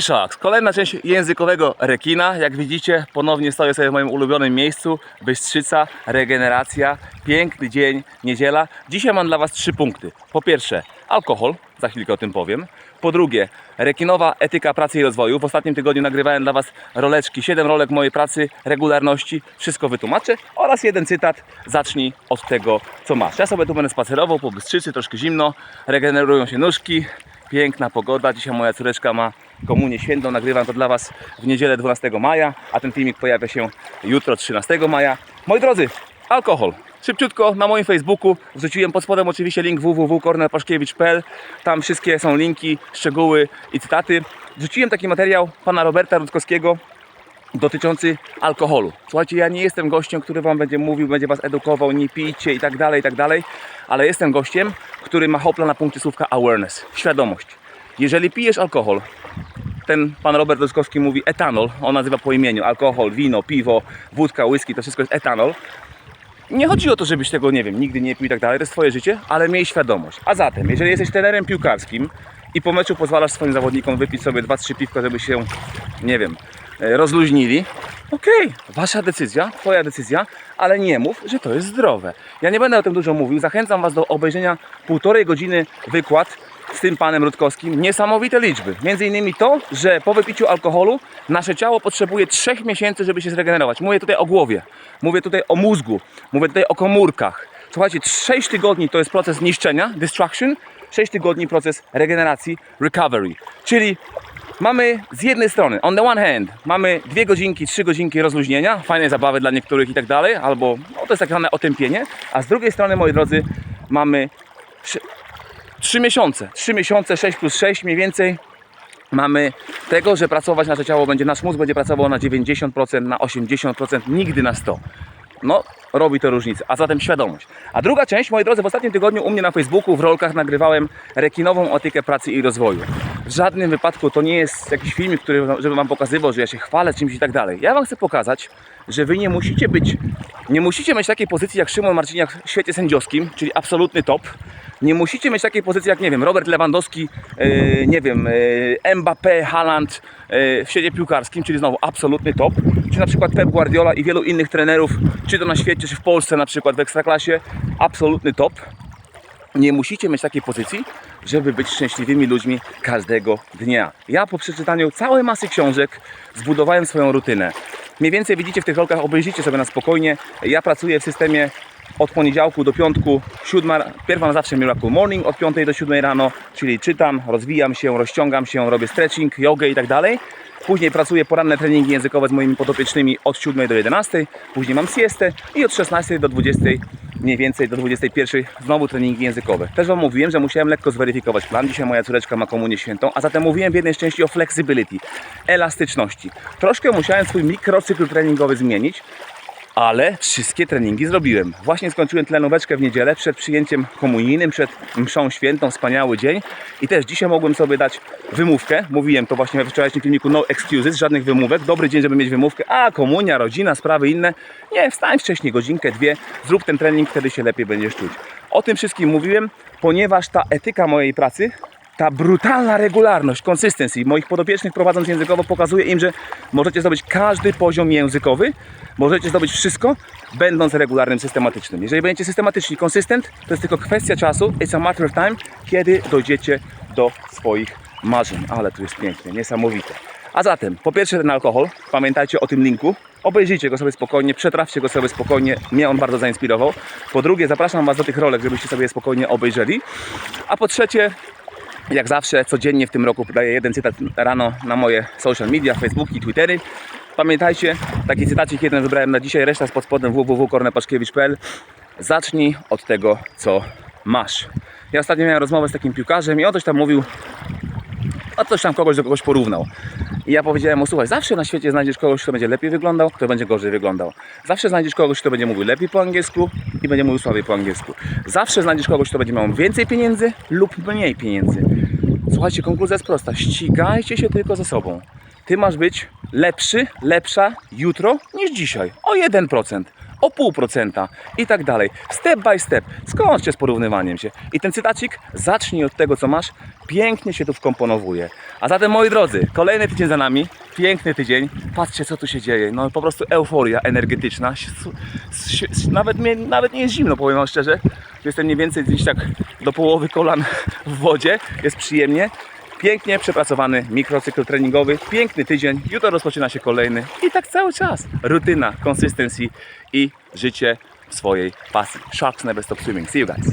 Sharks! Kolejna część językowego rekina. Jak widzicie, ponownie stoję sobie w moim ulubionym miejscu. Bystrzyca, regeneracja, piękny dzień, niedziela. Dzisiaj mam dla Was trzy punkty. Po pierwsze, alkohol, za chwilkę o tym powiem. Po drugie, rekinowa etyka pracy i rozwoju. W ostatnim tygodniu nagrywałem dla Was roleczki, 7 rolek mojej pracy, regularności, wszystko wytłumaczę. Oraz jeden cytat, zacznij od tego, co masz. Ja sobie tu będę spacerował po Bystrzycy, troszkę zimno, regenerują się nóżki, piękna pogoda. Dzisiaj moja córeczka ma komunię świętą. Nagrywam to dla Was w niedzielę 12 maja, a ten filmik pojawia się jutro 13 maja. Moi drodzy, alkohol. Szybciutko na moim Facebooku wrzuciłem pod spodem oczywiście link www.kornelpaszkiewicz.pl Tam wszystkie są linki, szczegóły i cytaty. Wrzuciłem taki materiał pana Roberta Rutkowskiego dotyczący alkoholu. Słuchajcie, ja nie jestem gościem, który wam będzie mówił, będzie was edukował, nie pijcie i tak dalej, i tak dalej, ale jestem gościem, który ma hopla na punkcie słówka awareness, świadomość. Jeżeli pijesz alkohol, ten pan Robert Rutkowski mówi etanol, on nazywa po imieniu, alkohol, wino, piwo, wódka, whisky, to wszystko jest etanol. Nie chodzi o to, żebyś tego, nie wiem, nigdy nie pił i tak dalej, to jest twoje życie, ale miej świadomość. A zatem, jeżeli jesteś trenerem piłkarskim i po meczu pozwalasz swoim zawodnikom wypić sobie 2-3 piwka, żeby się, nie wiem, e, rozluźnili, okej, wasza decyzja, twoja decyzja, ale nie mów, że to jest zdrowe. Ja nie będę o tym dużo mówił, zachęcam was do obejrzenia półtorej godziny wykład z tym panem Rutkowskim. Niesamowite liczby. Między innymi to, że po wypiciu alkoholu nasze ciało potrzebuje 3 miesięcy, żeby się zregenerować. Mówię tutaj o głowie, mówię tutaj o mózgu, mówię tutaj o komórkach. Słuchajcie, 6 tygodni to jest proces niszczenia, destruction, 6 tygodni proces regeneracji, recovery. Czyli mamy z jednej strony, on the one hand, mamy dwie godzinki, trzy godzinki rozluźnienia, fajne zabawy dla niektórych i tak dalej, albo no, to jest tak zwane otępienie, a z drugiej strony, moi drodzy, mamy 3 miesiące, 3 miesiące, 6 plus 6 mniej więcej mamy tego, że pracować nasze ciało będzie, nasz mózg będzie pracował na 90%, na 80%, nigdy na 100%. No, robi to różnicę, a zatem świadomość. A druga część, moi drodzy, w ostatnim tygodniu u mnie na Facebooku w rolkach nagrywałem rekinową etykę pracy i rozwoju. W żadnym wypadku to nie jest jakiś filmik, który, żeby wam pokazywał, że ja się chwalę czymś i tak dalej. Ja wam chcę pokazać, że wy nie musicie być, nie musicie mieć takiej pozycji jak Szymon Marciniak w świecie sędziowskim, czyli absolutny top. Nie musicie mieć takiej pozycji jak, nie wiem, Robert Lewandowski, yy, nie wiem, yy, Mbappé, Haaland yy, w świecie piłkarskim, czyli znowu absolutny top. Czy na przykład Pep Guardiola i wielu innych trenerów, czy to na świecie, czy w Polsce na przykład w Ekstraklasie, absolutny top. Nie musicie mieć takiej pozycji, żeby być szczęśliwymi ludźmi każdego dnia. Ja po przeczytaniu całej masy książek zbudowałem swoją rutynę. Mniej więcej widzicie w tych rolkach, obejrzyjcie sobie na spokojnie. Ja pracuję w systemie od poniedziałku do piątku, siódma, pierwsza na zawsze Miracle Morning od 5 do 7 rano, czyli czytam, rozwijam się, rozciągam się, robię stretching, jogę i tak dalej. Później pracuję poranne treningi językowe z moimi podopiecznymi od 7 do 11, później mam siestę i od 16 do 20 mniej więcej do 21 znowu treningi językowe. Też Wam mówiłem, że musiałem lekko zweryfikować plan. Dzisiaj moja córeczka ma komunię świętą, a zatem mówiłem w jednej części o flexibility, elastyczności. Troszkę musiałem swój mikrocykl treningowy zmienić, ale wszystkie treningi zrobiłem. Właśnie skończyłem tlenóweczkę w niedzielę przed przyjęciem komunijnym, przed mszą świętą, wspaniały dzień i też dzisiaj mogłem sobie dać wymówkę. Mówiłem to właśnie we wczorajszym filmiku No Excuses, żadnych wymówek. Dobry dzień, żeby mieć wymówkę. A, komunia, rodzina, sprawy inne. Nie, wstań wcześniej, godzinkę, dwie, zrób ten trening, wtedy się lepiej będziesz czuć. O tym wszystkim mówiłem, ponieważ ta etyka mojej pracy ta brutalna regularność, consistency moich podopiecznych prowadząc językowo pokazuje im, że możecie zdobyć każdy poziom językowy, możecie zdobyć wszystko, będąc regularnym, systematycznym. Jeżeli będziecie systematyczni, consistent, to jest tylko kwestia czasu, it's a matter of time, kiedy dojdziecie do swoich marzeń. Ale tu jest pięknie, niesamowite. A zatem, po pierwsze ten alkohol, pamiętajcie o tym linku, obejrzyjcie go sobie spokojnie, przetrawcie go sobie spokojnie, mnie on bardzo zainspirował. Po drugie, zapraszam Was do tych rolek, żebyście sobie je spokojnie obejrzeli. A po trzecie, jak zawsze, codziennie w tym roku podaję jeden cytat rano na moje social media, Facebooki, Twittery. Pamiętajcie, taki cytacik jeden wybrałem na dzisiaj, reszta z pod spodem www.kornepaszkiewicz.pl Zacznij od tego, co masz. Ja ostatnio miałem rozmowę z takim piłkarzem i on coś tam mówił, a coś tam kogoś do kogoś porównał. I ja powiedziałem mu, słuchaj, zawsze na świecie znajdziesz kogoś, kto będzie lepiej wyglądał, kto będzie gorzej wyglądał. Zawsze znajdziesz kogoś, kto będzie mówił lepiej po angielsku i będzie mówił słabiej po angielsku. Zawsze znajdziesz kogoś, kto będzie miał więcej pieniędzy lub mniej pieniędzy. Słuchajcie, konkluzja jest prosta. Ścigajcie się tylko ze sobą. Ty masz być lepszy, lepsza jutro niż dzisiaj. O 1%. O pół procenta i tak dalej. Step by step. Skończcie z porównywaniem się. I ten cytacik zacznij od tego, co masz. Pięknie się tu wkomponowuje. A zatem, moi drodzy, kolejny tydzień za nami. Piękny tydzień. Patrzcie, co tu się dzieje. No po prostu euforia energetyczna. Nawet, mnie, nawet nie jest zimno, powiem wam szczerze. Jestem mniej więcej gdzieś tak do połowy kolan w wodzie. Jest przyjemnie. Pięknie przepracowany mikrocykl treningowy, piękny tydzień, jutro rozpoczyna się kolejny i tak cały czas. Rutyna, consistency i życie swojej pasji. Sharks never stop swimming. See you guys.